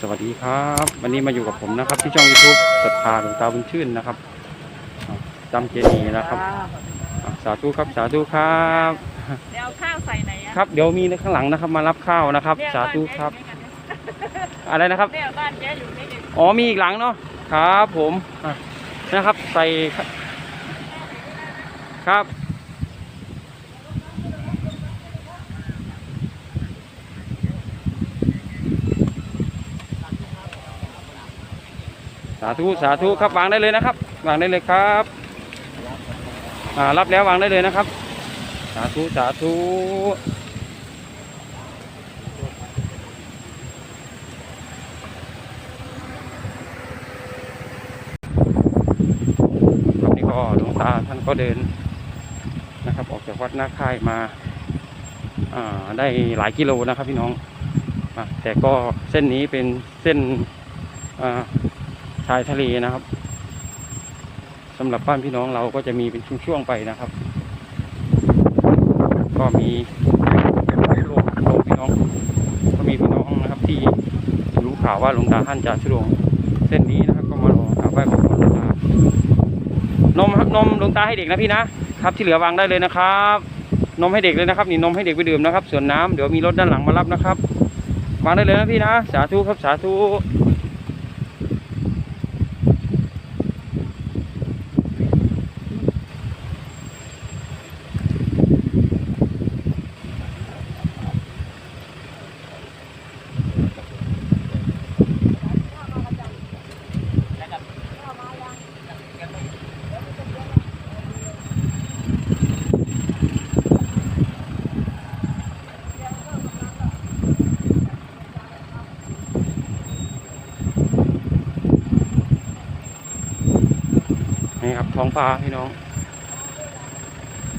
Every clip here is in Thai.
สวัสดีครับ วันนี้มาอยู่กับผมนะครับ ที่ช่อง YouTube ศรัทธาหลวงตาบุญชื่นนะครับอ่าจำเจดีย์นะครับอ่าสาธุครับสาธุครับเดี๋ยวเอาข้าวใส่ไหนอะครับ เดี๋ยวมีในข้างหลังนะครับ มารับข้าวนะครับเนี่ยสาธุครับานเจ๊อะไรนะครับอยู่นี่กันเนี่ยบ้านเจ๊อยู่นี่เองอ๋อมีอีกหลังเนาะครับ ผมอะนะครับ ใส่ครับ สาธุสาธุครับวางได้เลยนะครับ วางได้เลยครับอ่ารับแล้ววางได้เลยนะครับ สาธุสาธุครับนี่ก็หลวงตาท่านก็เดินนะครับ ออกจากวัดนาค่ายมาอ่าได้หลายกิโลนะครับพี่น้องแต่ก็เส้นนี้เป็นเส้นอ่า ชายทะเลนะครับสำหรับบ้านพี่น้องเราก็จะมีเป็นช่วงๆไปนะครับ ก็มีโลงโลงพี่น้อง ก็มีพี่น้องนะครับ ที่รู้ข่าวว่าหลวงตาท่านจะชุดงเส้นนี้นะครับ ก็มารอกราบไหว้ขอพรหลวงตานมครับนมหลวงตาให้เด็กนะพี่นะครับ ที่เหลือวางได้เลยนะครับ นมให้เด็กเลยนะครับนี่นมให้เด็กไปดื่มนะครับ ส่วนน้ำเดี๋ยวมีรถด้านหลังมารับนะครับวางได้เลยนะพี่นะ สาธุครับสาธุ ครับท้องฟ้าพี่น้อง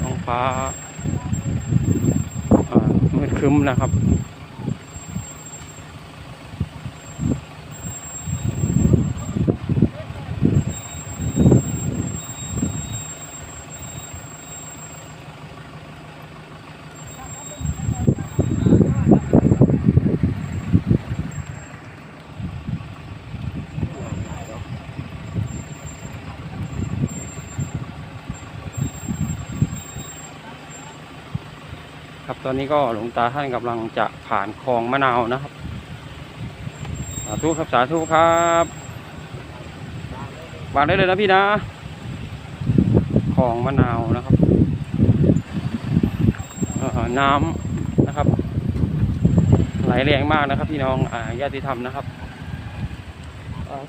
ท้องฟ้ามืดครึ้มนะครับ ตอนนี้ก็หลวงตาท่านกำลังจะผ่านคลองมะนาวนะครับสาธุครับสาธุครับวางได้เลยนะพี่นะคลองมะนาวนะครับน้ำนะครับ ไหลแรงมากนะครับ พี่น้องอาญาติธรรมนะครับ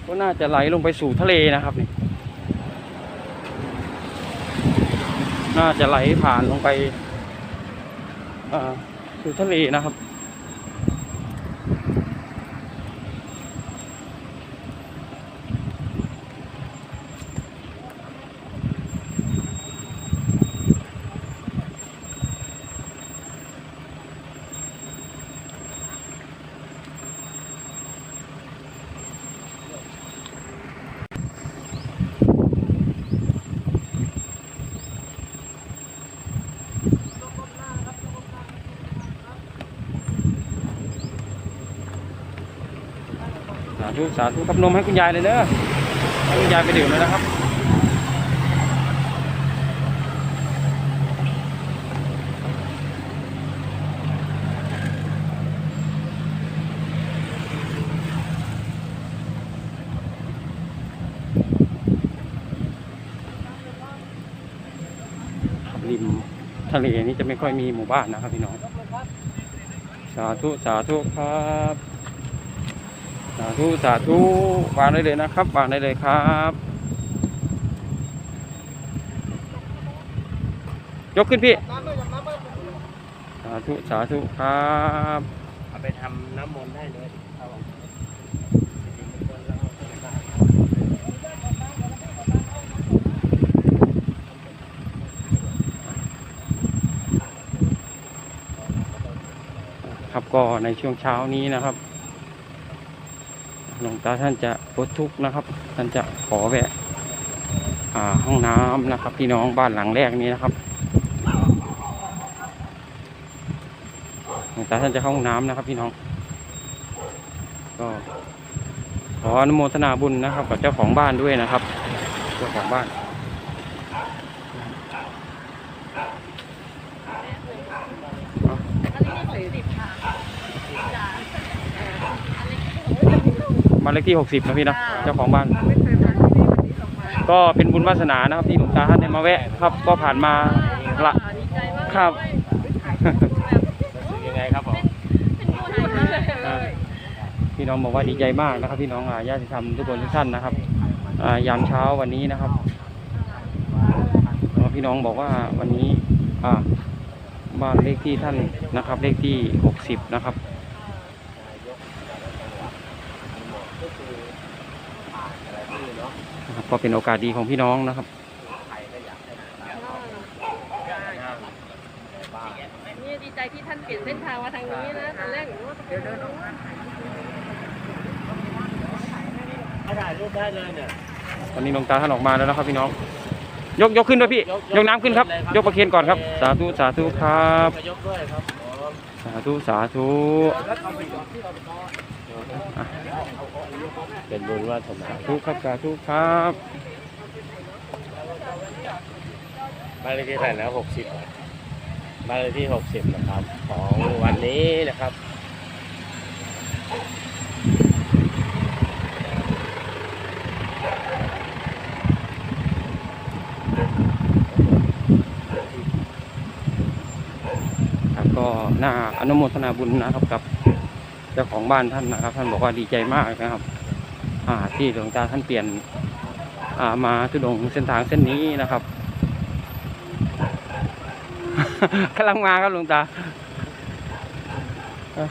ก็น่าจะไหลลงไปสู่ทะเลนะครับนี่น่าจะไหลผ่านลงไป สู่ทะเลนะครับ ธุสาธุกับนมให้คุณยายเลยเนอะให้คุณยายไปดื่มเลยนะครับริมทะเลนี่จะไม่ค่อยมีหมู่บ้านนะครับพี่น้อง สาธุ สาธุครับ สาธุสาธุวางได้เลยนะครับวางได้เลยครับ ยกขึ้นพี่ สาธุสาธุครับเอาไปทำน้ำมนต์ได้เลยครับก็ในช่วงเช้านี้นะครับ หลวงตาท่านจะปลดทุกข์นะครับ ท่านจะขอแวะอ่าห้องน้ำนะครับ พี่น้องบ้านหลังแรกนี้นะครับหลวงตาท่านจะเข้าห้องน้ำนะครับ พี่น้อง ก็ขออนุโมทนาบุญนะครับ กับเจ้าของบ้านด้วยนะครับ เจ้าของบ้านนี้สี่สิบค่ะจ้า บ้านเลขที่ 60นะพี่นะเจ้าของบ้านไม่เคยมาที่นี่วันนี้ออกมาก็เป็นบุญวาสนานะครับที่หลวงตาท่านได้มาแวะครับ ก็ผ่านมาละดีใจมากครับรู้สึกยังไงครับผมเป็นบุญมากเลยพี่น้องบอกว่าดีใจมากนะครับ พี่น้องอาญาติธรรมทุกคนทุกท่านนะครับอ่ายามเช้าวันนี้นะครับแล้วพี่น้องบอกว่าวันนี้อ่าบ้านเลขที่ท่านนะครับ เลขที่ 60 นะครับ นะครับก็เป็นโอกาสดีของพี่น้องนะครับนี่ดีใจที่ท่านเปลี่ยนเส้นทางมาทางนี้นะตอนแรกหนูว่าจะไปเดินตรงนู้นถ่ายรูปได้เลยเนี่ยตอนนี้หลวงตาท่านออกมาแล้วนะครับพี่น้อง ยกยกขึ้นด้วยพี่ ยกยกน้ำขึ้นครับ ยกประเคนก่อนครับ สาธุสาธุครับ จะยกด้วยครับผมสา ธุสาธุเป็นบุญวาสนาสาธุครับสาธุครับบ้านเลขที่เท่าไหร่แล้วหกสิบบ้านเลขที่หกสิบนะครับ ของวันนี้นะครับก็ น่าอนุโมทนาบุญนะครับกับเจ้าของบ้านท่านนะครับ ท่านบอกว่าดีใจมากนะครับ อ่าที่หลวงตาท่านเปลี่ยน อ่ามาทุดงเส้นทางเส้นนี้นะครับกำลังมาครับหลวงตาเอ้า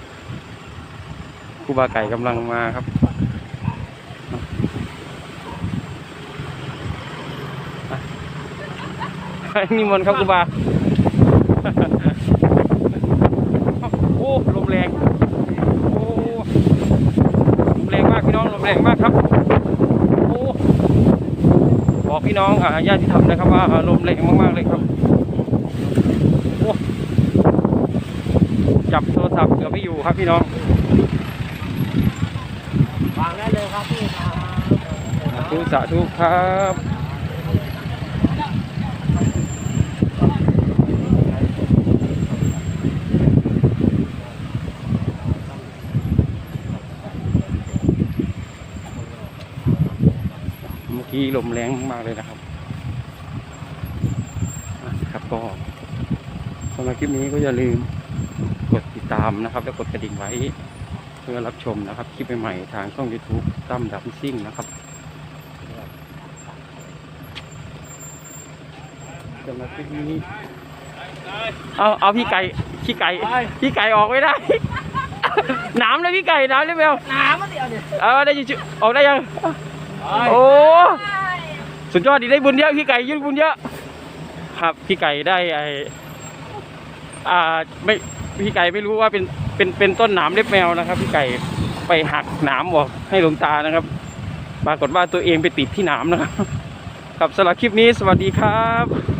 ครูบาไก่กำลังมาครับนิมนต์ครับครูบา โอ้ลมแรง โอ้ลมแรงมากพี่น้องลมแรงมากครับ โอ้บอกพี่ น้องอ่าญาติธรรมนะครับว่าลมแรงมากๆเลยครับโอ้จับโทรศัพท์เกือบไม่อยู่ครับพี่น้องวางได้เลยครับพี่ครับสาธุสาธุครับ เมื่อกี้ลมแรงมากๆเลยนะครับอะครับก็สำหรับคลิปนี้ก็อย่าลืมกดติดตามนะครับ และกดกระดิ่งไว้ เพื่อรับชมนะครับ คลิปใหม่ๆทางช่อง YouTube ตั้มดับซิ่งนะครับสำหรับคลิปนี้เอาเอาพี่ไก่พี่ไก่พี่ไก่ออกไม่ได้หนามเลยพี่ไก่หนามเลยแมวน้ำมาเดียวเนี่ยเออได้ยินชื่อออกได้ยัง โอ้สุดยอดดีได้บุญเยอะพี่ไก่ยื่นบุญเยอะ ครับพี่ไก่ได้ไออ่าไม่พี่ไก่ไม่รู้ว่าเป็นเป็นเป็นต้นหนามเล็บแมวนะครับ พี่ไก่ไปหักหนามออกให้หลวงตานะครับ ปรากฏว่าตัวเองไปติดที่หนามนะครับ ครับสำหรับคลิปนี้สวัสดีครับ